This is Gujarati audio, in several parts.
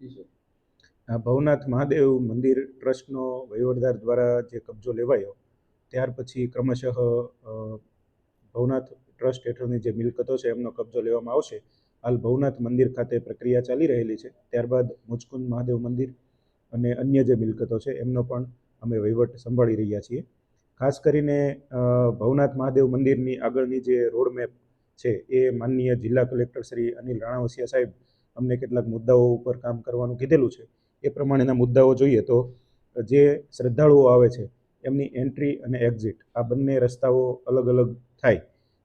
આ ભવનાથ મહાદેવ મંદિર ટ્રસ્ટનો વહીવટદાર દ્વારા જે કબજો લેવાયો, ત્યાર પછી ક્રમશઃ ભવનાથ ટ્રસ્ટ હેઠળની જે મિલકતો છે એમનો કબજો લેવામાં આવશે. હાલ ભવનાથ મંદિર ખાતે પ્રક્રિયા ચાલી રહેલી છે. ત્યારબાદ મુચકુંદ મહાદેવ મંદિર અને અન્ય જે મિલકતો છે એમનો પણ અમે વહીવટ સંભાળી રહ્યા છીએ. ખાસ કરીને ભવનાથ મહાદેવ મંદિરની આગળની જે રોડ મેપ છે એ માનનીય જિલ્લા કલેક્ટર શ્રી અનિલ રાણાવસિયા સાહેબ અમને કેટલાક મુદ્દાઓ ઉપર કામ કરવાનું કીધેલું છે. એ પ્રમાણેના મુદ્દાઓ જોઈએ તો જે શ્રદ્ધાળુઓ આવે છે, એમની એન્ટ્રી અને એક્ઝિટ આ બંને રસ્તાઓ અલગ અલગ થાય.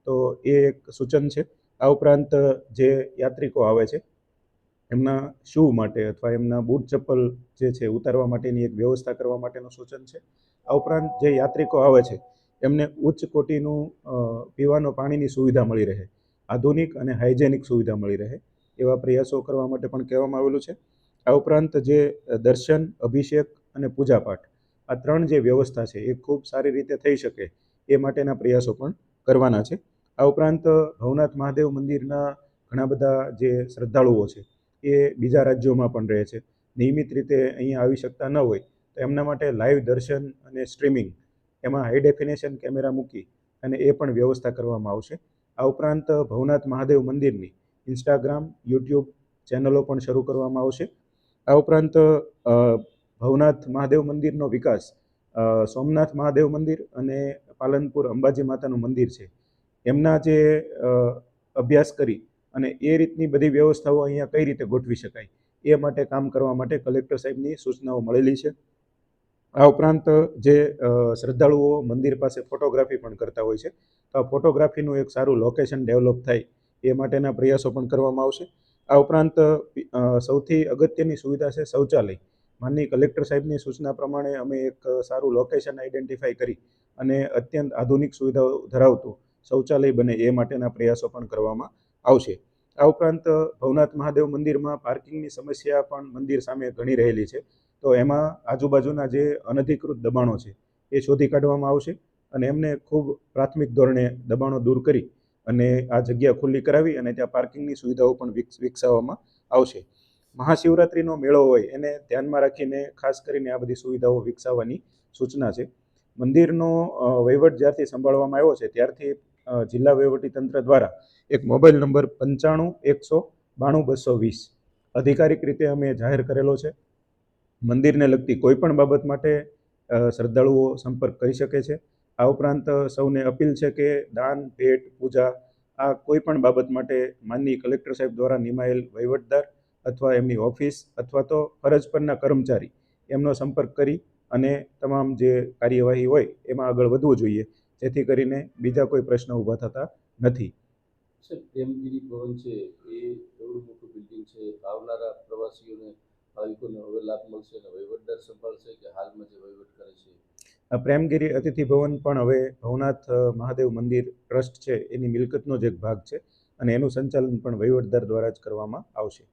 તો એ એક સૂચન છે. આ ઉપરાંત જે યાત્રિકો આવે છે, એમના શૂ માટે અથવા એમના બૂટ ચપ્પલ જે છે, ઉતારવા માટેની એક વ્યવસ્થા કરવા માટેનું સૂચન છે. આ ઉપરાંત જે યાત્રિકો આવે છે, એમને ઉચ્ચ કોટીનું પીવાનું પાણીની સુવિધા મળી રહે. આધુનિક અને હાઇજેનિક સુવિધા મળી રહે. એવા પ્રયાસો કરવા માટે પણ કહેવામાં આવેલું છે. આ ઉપરાંત જે દર્શન, અભિષેક અને પૂજાપાઠ, આ ત્રણ જે વ્યવસ્થા છે એ ખૂબ સારી રીતે થઈ શકે એ માટેના પ્રયાસો પણ કરવાના છે. આ ઉપરાંત ભવનાથ મહાદેવ મંદિરના ઘણા બધા જે શ્રદ્ધાળુઓ છે એ બીજા રાજ્યોમાં પણ રહે છે. નિયમિત રીતે અહીંયા આવી શકતા ન હોય તો એમના માટે લાઈવ દર્શન અને સ્ટ્રીમિંગ એમાં હાઈ ડેફિનેશન કેમેરા મૂકી અને એ પણ વ્યવસ્થા કરવામાં આવશે. આ ઉપરાંત ભવનાથ મહાદેવ મંદિરની ઇન્સ્ટાગ્રામ, યુટ્યુબ ચેનલો પણ શરૂ કરવામાં આવશે. આ ઉપરાંત ભવનાથ મહાદેવ મંદિરનો વિકાસ સોમનાથ મહાદેવ મંદિર અને પાલનપુર અંબાજી માતાનું મંદિર છે. એમના જે અભ્યાસ કરી અને એ રીતની બધી વ્યવસ્થાઓ અહીંયા કઈ રીતે ગોઠવી શકાય, એ માટે કામ કરવા માટે કલેક્ટર સાહેબની સૂચનાઓ મળેલી છે. આ ઉપરાંત, જે શ્રદ્ધાળુઓ મંદિર પાસે ફોટોગ્રાફી પણ કરતા હોય છે. તો આ ફોટોગ્રાફીનું એક સારું લોકેશન ડેવલપ થાય એ માટેના પ્રયાસો પણ કરવામાં આવશે. આ ઉપરાંત સૌથી અગત્યની સુવિધા છે શૌચાલય. માનની કલેક્ટર સાહેબની સૂચના પ્રમાણે અમે એક સારું લોકેશન આઈડેન્ટિફાઈ કરી અને અત્યંત આધુનિક સુવિધાઓ ધરાવતું શૌચાલય બને એ માટેના પ્રયાસો પણ કરવામાં આવશે. આ ઉપરાંત, ભવનાથ મહાદેવ મંદિરમાં પાર્કિંગની સમસ્યા પણ મંદિર સામે ઘણી રહેલી છે. તો એમાં આજુબાજુના જે અનધિકૃત દબાણો છે એ શોધી કાઢવામાં આવશે અને એમને ખૂબ પ્રાથમિક ધોરણે દબાણો દૂર કરી અને આ જગ્યા ખુલ્લી કરાવી અને ત્યાં પાર્કિંગની સુવિધાઓ પણ વિકસાવવામાં આવશે. મહાશિવરાત્રિનો મેળો હોય એને ધ્યાનમાં રાખીને ખાસ કરીને આ બધી સુવિધાઓ વિકસાવવાની સૂચના છે. મંદિરનો વહીવટ જ્યારથી સંભાળવામાં આવ્યો છે ત્યારથી જિલ્લા વહીવટીતંત્ર દ્વારા એક મોબાઈલ નંબર પંચાણું, એકસો બાણું, બસો વીસ અધિકારિક રીતે અમે જાહેર કરેલો છે. મંદિરને લગતી કોઈપણ બાબત માટે શ્રદ્ધાળુઓ સંપર્ક કરી શકે છે. આ ઉપરાંત સૌને અપીલ છે કે દાન, ભેટ, પૂજા આ કોઈ પણ બાબત માટે માનની કલેક્ટર સાહેબ દ્વારા નિમાયેલ વહીવટદાર અથવા એમની ઓફિસ અથવા તો ફરજ પરના કર્મચારી એમનો સંપર્ક કરી અને તમામ જે કાર્યવાહી હોય એમાં આગળ વધવું જોઈએ. જેથી કરીને બીજા કોઈ પ્રશ્ન ઊભા થતા નથી. પ્રેમગીરી ભવન છે એ એવડું મોટું બિલ્ડિંગ છે. આવનારા પ્રવાસીઓને ભાવિકોને હવે લાભ મળશે અને વહીવટદાર સંભાળશે કે હાલમાં જે વહીવટ કરે છે. પ્રેમગીરી અતિથિ ભવન પણ હવે ભવનાથ મહાદેવ મંદિર ટ્રસ્ટ છે, એની મિલકતનો જ એક ભાગ છે અને એનું સંચાલન પણ વહીવટદાર દ્વારા જ કરવામાં આવશે.